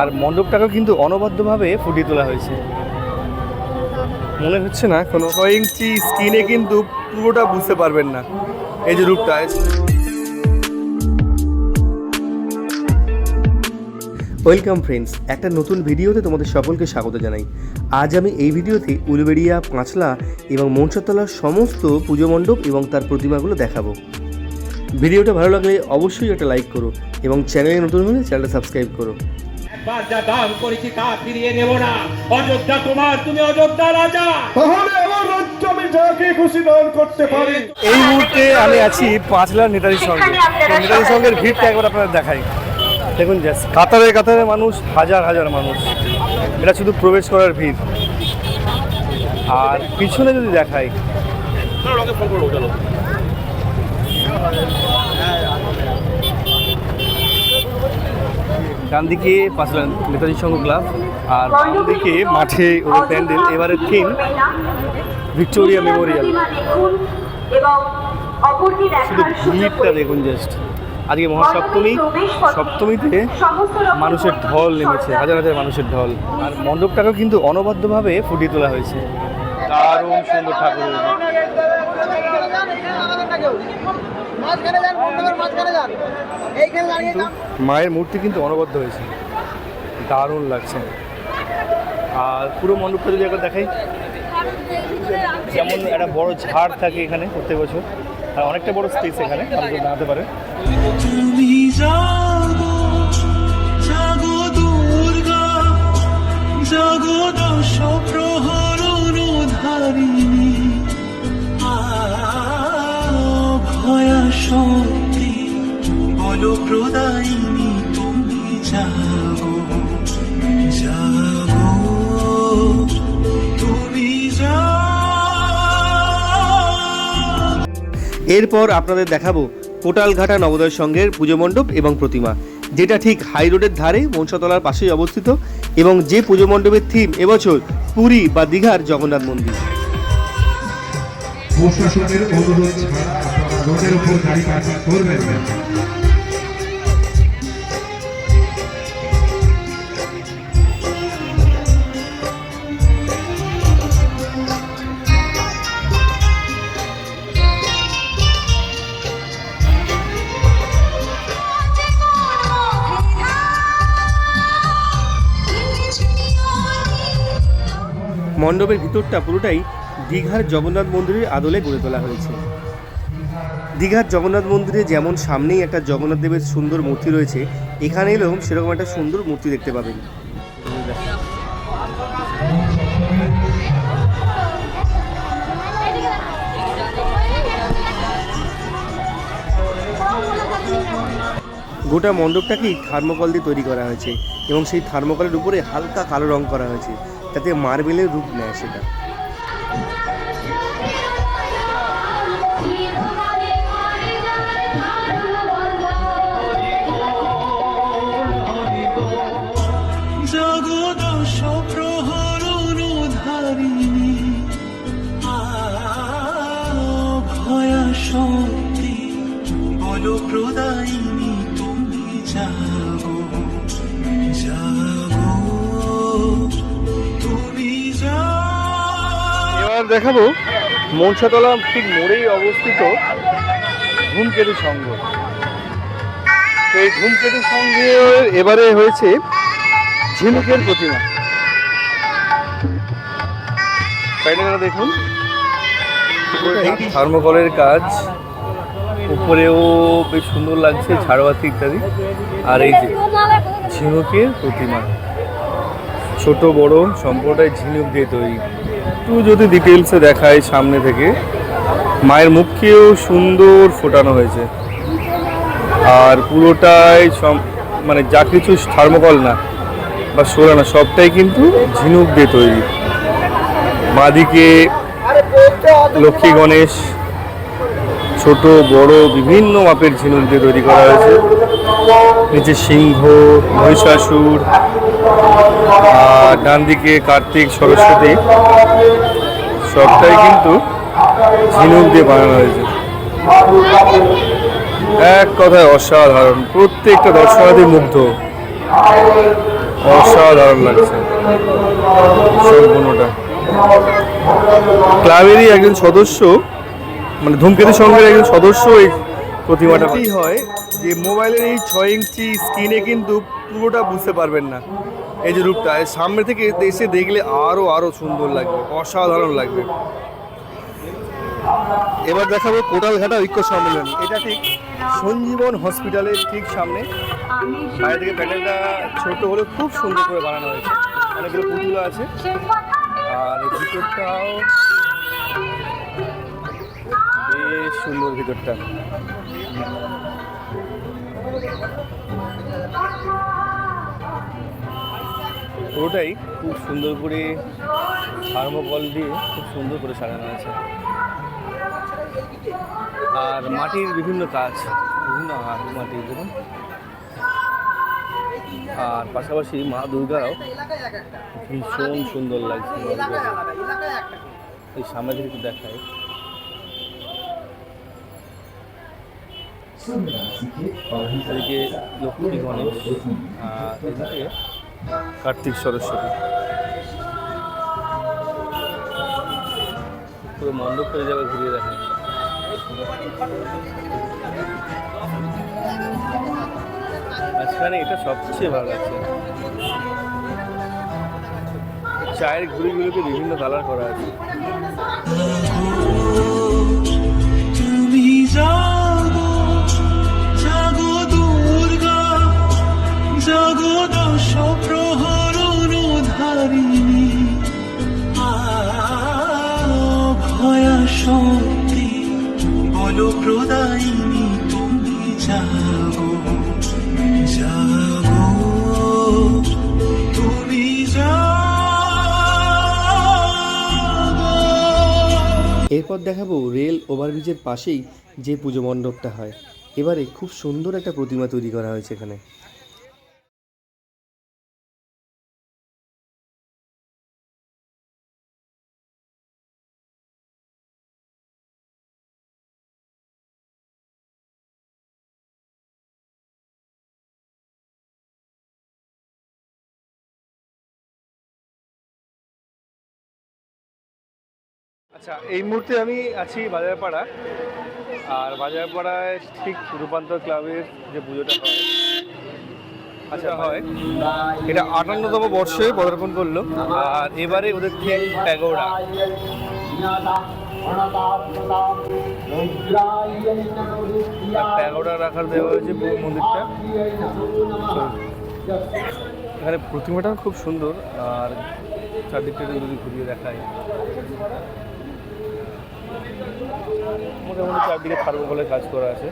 আর মণ্ডপটাকেও কিন্তু অনবদ্যভাবে ফুটিয়ে তোলা হয়েছে। মনে হচ্ছে না কোনো ইঞ্চি স্ক্রিনে কিন্তু পুরোটা বুঝতে পারবেন না। এই যে রূপটা ওয়েলকাম ফ্রেন্ডস, একটা নতুন ভিডিওতে তোমাদের সকলকে স্বাগত জানাই। আজ আমি এই ভিডিওতে উলুবেড়িয়া, পাঁচলা এবং মনসাতলার সমস্ত পুজো মণ্ডপ এবং তার প্রতিমাগুলো দেখাবো। ভিডিওটা ভালো লাগলে অবশ্যই একটা লাইক করো এবং চ্যানেলে নতুন হলে চ্যানেলটা সাবস্ক্রাইব করো। একবার যা দান করেছি তা ফিরিয়ে নেব না। অযোধ্যা তোমার তুমি অযোধ্যা রাজা। তাহলে আমার রাজ্য আমি যাকে খুশি দান করতে পারি। এই মুহূর্তে আমি আছি পাঁচলার নেতাজির সঙ্গে। তো নেতাজির সঙ্গের ভিড়টা একবার আপনাদের দেখাই। দেখুন কাতারে কাতারে মানুষ হাজার হাজার মানুষ। এটা শুধু প্রবেশ করার ভিড়। আর পিছনে যদি দেখাই ডান দিকে পাঁচলা নেতাজি সংঘ ক্লাব আর বাম দিকে মাঠে ওদের প্যান্ডেল, এবারের থিম ভিক্টোরিয়া মেমোরিয়াল। শুধু ভিড়টা দেখুন জাস্ট আজকে মহাসপ্তমী, সপ্তমীতে মানুষের ঢল নেমেছে, হাজার হাজার মানুষের ঢল। আর মণ্ডপটাকেও কিন্তু অনবদ্যভাবে ফুটিয়ে তোলা হয়েছে। দারুণ সুন্দর ঠাকুর। মায়ের মূর্তি কিন্তু অনবদ্য হয়েছে। দারুণ লাগছে। আর পুরো মণ্ডপটা যদি একবার দেখাই। যেমন একটা বড় ঝাড় থাকে এখানে প্রত্যেক বছর। আর অনেকটা বড় স্পেস এখানে মানুষজন দাঁড়াতে পারে জাগো জাগো দশ প্রহরণ শক্তি বল প্রদায়িনী তুমি জাগো তুমি এরপর আপনাদের দেখাবো কোটালঘাটা নবোদয় সংঘের পুজো মণ্ডপ এবং প্রতিমা যেটা ঠিক হাই রোডের ধারে মনসাতলার পাশেই অবস্থিত এবং যে পুজো মণ্ডপের থিম এবছর পুরী বা দীঘার জগন্নাথ মন্দির। প্রশাসনের অনুরোধ ছাড়া রোডের উপর গাড়ি পার্কিং করবেন না। মণ্ডপের ভিতরটা পুরোটাই দীঘার জগন্নাথ মন্দিরের আদলে গড়ে তোলা হয়েছে। দীঘার জগন্নাথ মন্দিরে যেমন সামনেই একটা জগন্নাথ দেবের সুন্দর মূর্তি রয়েছে, এখানে এলেও সেরকম একটা সুন্দর মূর্তি দেখতে পাবেন। গোটা মণ্ডপটাকেই থার্মোকল দিয়ে তৈরি করা হয়েছে এবং সেই থার্মোকলের উপরে হালকা কালো রং করা হয়েছে যাতে মার্বেলের রূপ নেয় সেটা। দেখাবো, মনসাতলা ঠিক মোড়েই অবস্থিত ধূমকেতু সংঘ। তো এই ধূমকেতু সংঘে এবারে হয়েছে ঝিনুকের প্রতিমা। দেখুন। থার্মোকলের কাজ, উপরেও বেশ সুন্দর লাগছে ঝাড়বাতি ইত্যাদি। আর এই যে ঝিনুকের প্রতিমা, ছোট বড় সম্পূর্ণটাই ঝিনুক দিয়ে তৈরি। একটু যদি ডিটেলসে দেখায় সামনে থেকে, মায়ের মুখকেও সুন্দর ফোটানো হয়েছে। আর পুরোটাই মানে যা কিছু থার্মোকল না, বা সোলা না সবটাই কিন্তু ঝিনুক দিয়ে তৈরি। বাঁদিকে লক্ষ্মী গণেশ ছোট, বড়, বিভিন্ন মাপের ঝিনুক দিয়ে তৈরি করা হয়েছে। নিচে সিংহ, মহিষাসুর, আর ডান দিকে কার্তিক, সরস্বতী। সবটাই কিন্তু ঝিনুক দিয়ে বানানো হয়েছে। এক কথায় অসাধারণ। প্রত্যেকটা দর্শনার্থী মুগ্ধ। অসাধারণ লাগছে। সম্পূর্ণটা। ক্লাবেরই একজন সদস্য মানে ধূমকেতু সঙ্গের একজন সদস্য এই প্রতিমাটা কি হয় যে মোবাইলের এই ছয় ইঞ্চি স্ক্রিনে কিন্তু পুরোটা বুঝতে পারবেন না এই যে রূপটা। সামনে থেকে এসে দেখলে আরও আরও সুন্দর লাগবে অসাধারণ লাগবে। এবার দেখাবো কোটালঘাটা ঐক্য সম্মেলন। এটা ঠিক সঞ্জীবন হসপিটালের ঠিক সামনে। বাইরে থেকে প্যান্ডেলটা ছোট হলে খুব সুন্দর করে বানানো হয়েছে। অনেকগুলো পুতুলো আছে। আর ভিতরটাও বেশ সুন্দর ভিতরটা। পুরোটাই খুব সুন্দর করে থার্মোকল দিয়ে খুব সুন্দর করে সাজানো আছে আর মাটির বিভিন্ন কাজ, বিভিন্ন মাটির দেখুন। আর পাশাপাশি মা দুর্গাও ভীষণ সুন্দর লাগছে এই সামনে থেকে দেখায় এদিকে লক্ষ্মী গণেশ এদিকে কার্তিক সরস্বতী। পুরো মণ্ডপ করে যাবে ঘুরিয়ে দেখা মাঝখানে এটা সবচেয়ে ভালো লাগছে। চায়ের ঘুড়িগুলোকে বিভিন্ন কালার করা আছে। এরপর দেখাবো রেল ওভারব্রিজের পাশেই যে পুজো মণ্ডপটা হয়। এবারে খুব সুন্দর একটা প্রতিমা তৈরি করা হয়েছে এখানে। আচ্ছা এই মুহূর্তে আমি আছি বাজারপাড়া। আর বাজারপাড়ায় ঠিক রূপান্তর ক্লাবের যে পুজোটা হয় আচ্ছা হয়। এটা আটান্নতম বর্ষে পদার্পণ করল। আর এবারে ওদের থিম প্যাগোড়া। প্যাগোড়া রাখার দেওয়া হয়েছে মন্দিরটা। এখানে প্রতিমাটা খুব সুন্দর, আর চারদিকটা যদি ঘুরিয়ে দেখায় মোটামুটি চারদিকে থার্মোকলের কাজ করা আছে।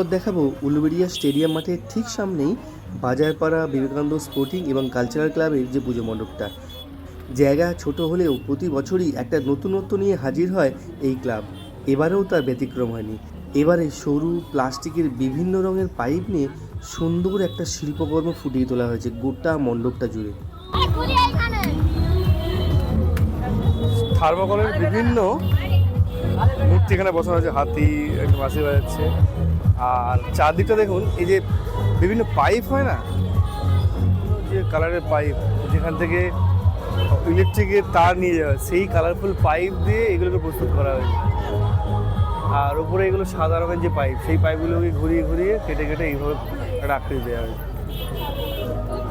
এরপর দেখাবো উলুবেড়িয়া স্টেডিয়াম মাঠের ঠিক সামনেই বাজারপাড়া বিবেকানন্দ স্পোর্টিং এবং কালচারাল ক্লাবের যে পুজো মণ্ডপটা। জায়গা ছোট হলেও প্রতি বছরই একটা নতুনত্ব নিয়ে হাজির হয় এই ক্লাব। এবারেও তার ব্যতিক্রম হয়নি। এবারে সরু, প্লাস্টিকের বিভিন্ন রঙের পাইপ নিয়ে সুন্দর একটা শিল্পকর্ম ফুটিয়ে তোলা হয়েছে গোটা মণ্ডপটা জুড়ে। থার্মোকলের বিভিন্ন মূর্তি এখানে বসানো আছে হাতি বাঁশি বাজাচ্ছে। আর চারদিকটা দেখুন, এই যে বিভিন্ন পাইপ হয় না? যে কালারের পাইপ, যেখান থেকে ইলেকট্রিকের তার নিয়ে যাওয়া সেই কালারফুল পাইপ দিয়ে এগুলোকে প্রস্তুত করা হয়েছে আর উপরে এগুলো সাদা রঙের যে পাইপ, সেই পাইপগুলোকে ঘুরিয়ে ঘুরিয়ে কেটে কেটে এইভাবে আকৃতি দেওয়া হয়েছে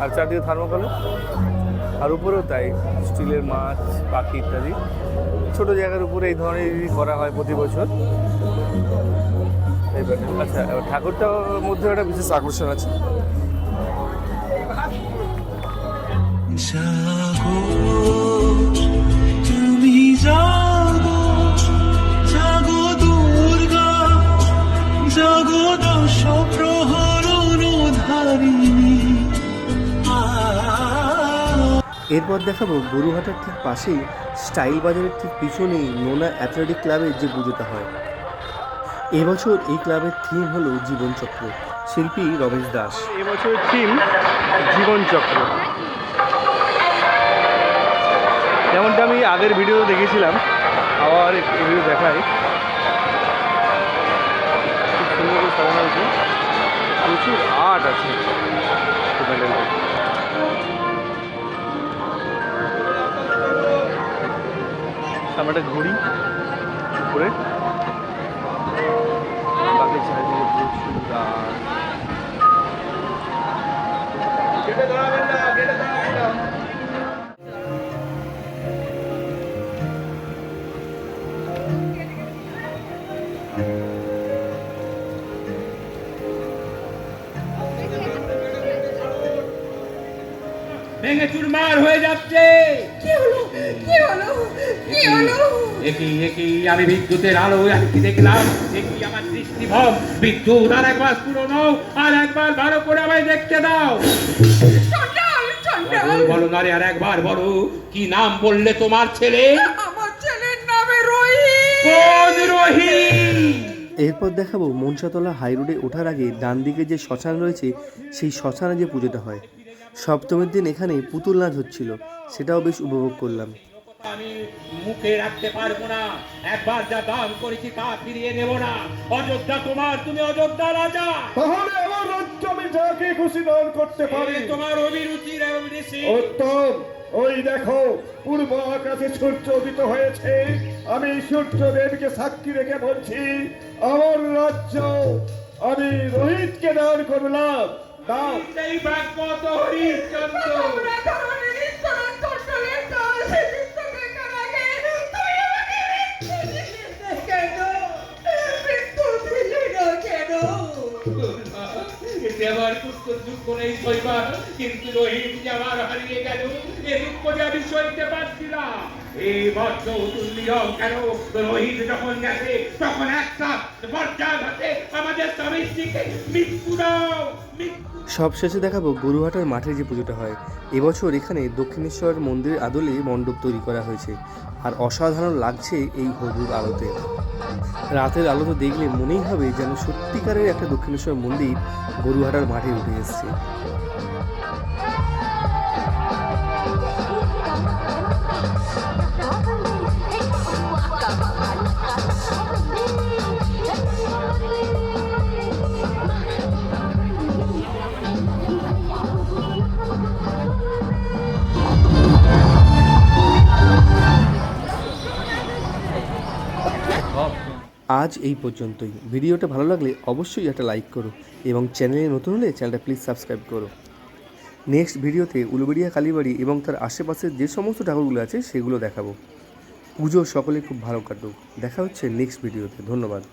আর চারদিকে থার্মোকলে। আর উপরেও তাই, স্টিলের মাছ, পাখি ইত্যাদি। ছোটো জায়গার উপরে এই ধরনের করা হয় প্রতি বছর। আচ্ছা ঠাকুরটার মধ্যে একটা বিশেষ আকর্ষণ আছে। তুমি জাগো জাগো দুর্গা জাগো এরপর দেখাবো গরুহাটার ঠিক পাশেই স্টাইল বাজারের ঠিক পিছনেই নোনা অ্যাথলেটিক ক্লাবের যে পুজোটা হয়। এবছর এই ক্লাবের থিম হলো জীবনচক্র শিল্পী রমেশ দাস। এবছরের থিম জীবনচক্র যেমনটা আমি আগের ভিডিও দেখেছিলাম, আবার ভিডিও দেখাই। খুব সুন্দর প্রচুর আর্ট আছে ঘড়ি উপরে। ভেঙে চুরমার হয়ে যাচ্ছে। কি হলো? কি হলো? কি হলো? একই একই আমি বিদ্যুতের আলো আর কি দেখলাম একই বিদ্যুৎ। আর একবার পুরনো আর একবার ভালো করে আমায় দেখতে দাও। চন্ডাল চন্ডাল। বলো, বলো নারে আর একবার বলো কি নাম বললে তোমার ছেলে? আমার ছেলের নামে রোহিত। কোন রোহিত? এরপর দেখাবো মনসাতলা হাই রোডে ওঠার আগে ডান দিকে যে শ্মশান রয়েছে সেই শ্মশানে যে পুজোটা হয়। সপ্তমীর দিন এখানে পুতুল নাচ হচ্ছিল সেটাও বেশ উপভোগ করলাম। আমি মুখে রাখতে পারব না। একবার যা দান করেছি তা ফিরিয়ে নেব না। অযোধ্যা তোমার তুমি অযোধ্যা রাজা। তাহলে আমার রাজ্য আমি যাকে খুশি দান করতে পারি। তোমার অভিরুচির উত্তম ওই দেখো পূর্ব আকাশে সূর্য উদিত হয়েছে। আমি সূর্য দেবকে সাক্ষী রেখে বলছি আমার রাজ্য আমি রোহিতকে দান করলাম। দাও। সেই ভাগ্য তো হরিশ্চন্দ্র সবশেষে দেখাবো গরুহাটার মাঠে যে পুজোটা হয়। এবছর এখানে দক্ষিণেশ্বর মন্দিরের আদলে মণ্ডপ তৈরি করা হয়েছে। আর অসাধারণ লাগছে এই হলুদ আলোতে। রাতের আলোতে দেখলে মনেই হবে যেন সত্যিকারের একটা দক্ষিণেশ্বর মন্দির গরুহাটার মাঠে উঠে এসছে। আজ এই পর্যন্তই। ভিডিওটা ভালো লাগলে অবশ্যই একটা লাইক করো এবং চ্যানেলে নতুন হলে চ্যানেলটা প্লিজ সাবস্ক্রাইব করো। নেক্সট ভিডিওতে উলুবেড়িয়া, কালীবাড়ি এবং তার আশেপাশের যে সমস্ত ঠাকুরগুলো আছে সেগুলো দেখাবো। পুজো সকলে খুব ভালো কাটুক। দেখা হচ্ছে নেক্সট ভিডিওতে। ধন্যবাদ।